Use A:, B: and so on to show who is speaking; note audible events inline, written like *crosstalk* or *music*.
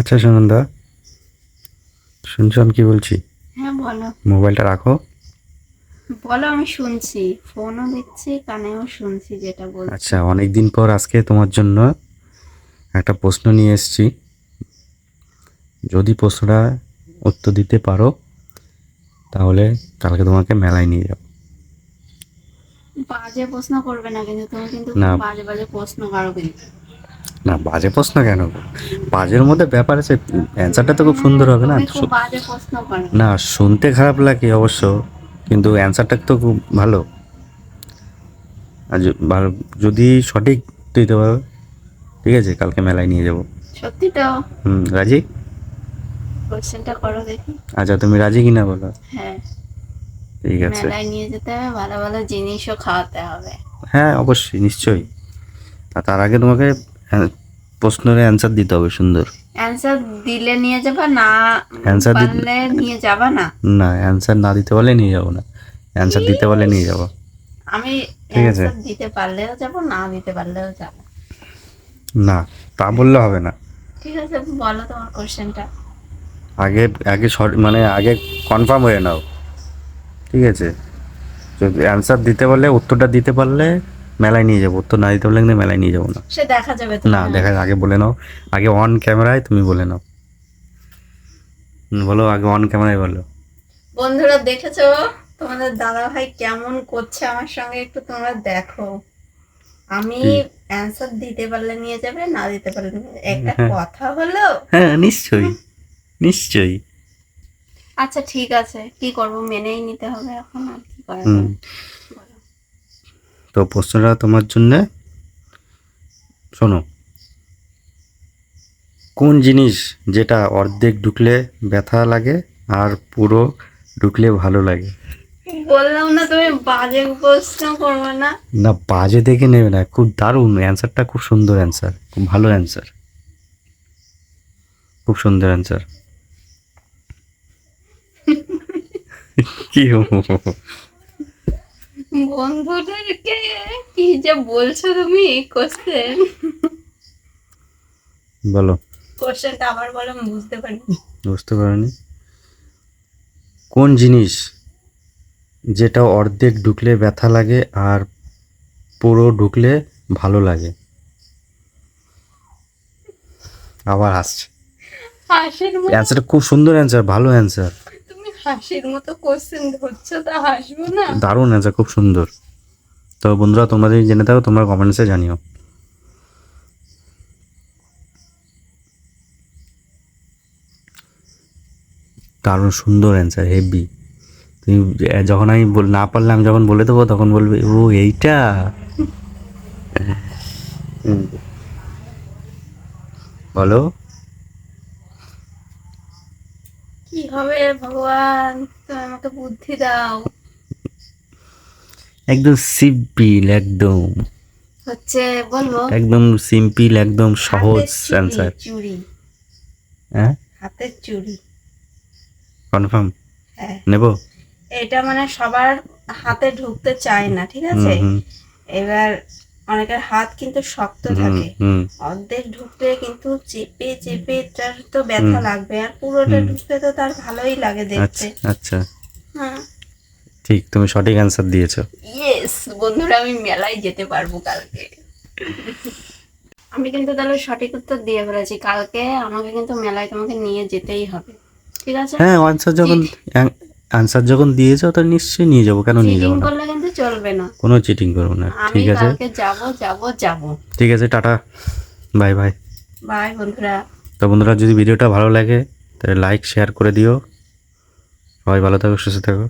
A: আচ্ছা সুনন্দা। শুনছো আমি কি বলছি?
B: হ্যাঁ বলো।
A: মোবাইলটা রাখো।
B: বলো আমি শুনছি। ফোনও দেখছি কানেও শুনছি যেটা বলছি।
A: আচ্ছা অনেক দিন পর আজকে তোমার জন্য একটা প্রশ্ন নিয়ে এসেছি। যদি প্রশ্নটা উত্তর দিতে পারো তাহলে কালকে তোমাকে মেলায় নিয়ে যাব।
B: বাজে প্রশ্ন করবে না কিন্তু তুমি কিন্তু। বাজে বাজে প্রশ্ন করো কিন্তু।
A: না বাজে প্রশ্ন কেন? বাজের মধ্যে ব্যাপার আছে অ্যান্সারটা তো খুব সুন্দর হবে না? না শুনতে খারাপ লাগে অবশ্য কিন্তু অ্যান্সারটা তো খুব ভালো। আর যদি সঠিক দিতে পারো ঠিক আছে কালকে মেলায় নিয়ে যাব।
B: সত্যি তো?
A: হুম রাজি?
B: কোশ্চেনটা করো দেখি।
A: আচ্ছা তুমি রাজি কিনা বলো?
B: হ্যাঁ।
A: ঠিক আছে।
B: মেলায় নিয়ে যেতে হবে ভালো ভালো জিনিসও খাওয়াতে হবে।
A: হ্যাঁ অবশ্যই নিশ্চয়ই। তার আগে তোমাকে প্রশ্নের অ্যান্সার দিতে হবে সুন্দর।
B: অ্যান্সার দিলে নিয়ে যাবা না
A: Answer দি-
B: পারলে নিয়ে যাবা না?
A: না অ্যান্সার না দিতে পারলে নিয়ে যাব না। অ্যান্সার দিতে পারলে নিয়ে যাব।
B: আমি
A: ঠিক আছে।
B: অ্যান্সার দিতে পারলেও যাব না দিতে পারলেও যাব।
A: না তা বললে হবে না।
B: ঠিক আছে বলো তোমার কোশ্চেনটা
A: আগে আগে মানে আগে কনফার্ম হয়ে নাও। ঠিক আছে। যদি অ্যান্সার দিতে পারলে উত্তরটা দিতে পারলে মেলায় নিয়ে যাব উত্তর না দিতে পারলে কিন্তু মেলায় নিয়ে যাব না।
B: সে দেখা যাবে
A: না দেখা আগে বলে নাও। আগে অন ক্যামেরায় তুমি বলে নাও। বলো আগে অন ক্যামেরায় বলো।
B: বন্ধুরা দেখেছ? তোমাদের দাদা ভাই কেমন করছে আমার সঙ্গে একটু তোমরা দেখো। আমি? অ্যান্সার দিতে পারলে নিয়ে যাবে না দিতে পারলে। একটা
A: হ্যাঁ।
B: কথা হলো?
A: হ্যাঁ নিশ্চয়ই। নিশ্চয়ই।
B: আচ্ছা ঠিক আছে। কি করব? মেনেই নিতে হবে এখন আর কি করা।
A: তো প্রশ্নটা তোমার জন্য শোনো। কোন জিনিস যেটা অর্ধেক ঢুকলে ব্যথা লাগে আর পুরো ঢুকলে ভালো লাগে?
B: বললাম না তুমি বাজে প্রশ্ন করবে না।
A: না বাজে দেখে নেবে না খুব দারুণ অ্যান্সারটা খুব সুন্দর অ্যান্সার খুব ভালো অ্যান্সার। খুব সুন্দর অ্যান্সার। *laughs* কি
B: বন্ধুদেরকে কি যে বলছো তুমি কোশ্চেন
A: বলো।
B: কোশ্চেনটা আবার বলো আমি বুঝতে পারি
A: বুঝতে পারোনি। কোন জিনিস যেটা অর্ধেক ঢুকলে ব্যথা লাগে আর পুরো ঢুকলে ভালো লাগে? আবার
B: আসছে।
A: অ্যান্সারটা খুব সুন্দর অ্যান্সার ভালো অ্যান্সার
B: হাসির মতো কোশ্চেন ধরছো তা হাসবো না?
A: দারুণ অ্যান্সার খুব সুন্দর। তো বন্ধুরা তোমরা যদি জেনে থাকো তোমরা কমেন্টসে জানিও। দারুণ সুন্দর অ্যান্সার হেভি তুমি যখন আমি বল- না পারলে আমি যখন বলে দেবো তখন বলবে ও এইটা। *laughs* বলো।
B: কি হবে ভগবান? তুমি আমাকে বুদ্ধি দাও।
A: একদম সিম্পল একদম।
B: হচ্ছে বলব
A: একদম সিম্পল একদম সহজ
B: হাতের চুড়ি,
A: হ্যাঁ?
B: হাতের চুড়ি।
A: কনফার্ম
B: হ্যাঁ।
A: নেব?
B: এটা মানে সবার হাতে ঢুকতে চায় না ঠিক আছে? এবার অনেকের হাত কিন্তু শক্ত থাকে। অর্ধেক ঢুকলে কিন্তু চেপে চেপে তার তো ব্যথা লাগবে আর পুরোটা। ঢুকলে তো তার ভালোই লাগে
A: আচ্ছা
B: দেখতে।
A: আচ্ছা
B: হ্যাঁ।
A: ঠিক তুমি সঠিক অ্যান্সার দিয়েছ।
B: ইয়েস বন্ধুরা আমি মেলায় যেতে পারব কালকে। আমি কিন্তু তাহলে সঠিক উত্তর দিয়ে ফেলেছি। কালকে আমাকে কিন্তু মেলায় তোমাকে নিয়ে যেতেই হবে। ঠিক আছে?
A: হ্যাঁ অ্যান্সার যখন অ্যান্সার যখন দিয়েছ তো নিশ্চয়ই নিয়ে যাব। কেন নিয়ে যাব না?
B: চলবে না।
A: কোনো চিটিং করব না ঠিক আছে?
B: কালকে যাব যাব যাব।
A: ঠিক আছে টাটা। Bye bye.
B: বাই বন্ধুরা।
A: তো বন্ধুরা যদি ভিডিওটা ভালো লাগে তাহলে লাইক শেয়ার করে দিও। সবাই ভালো থাকো সুস্থ থাকো।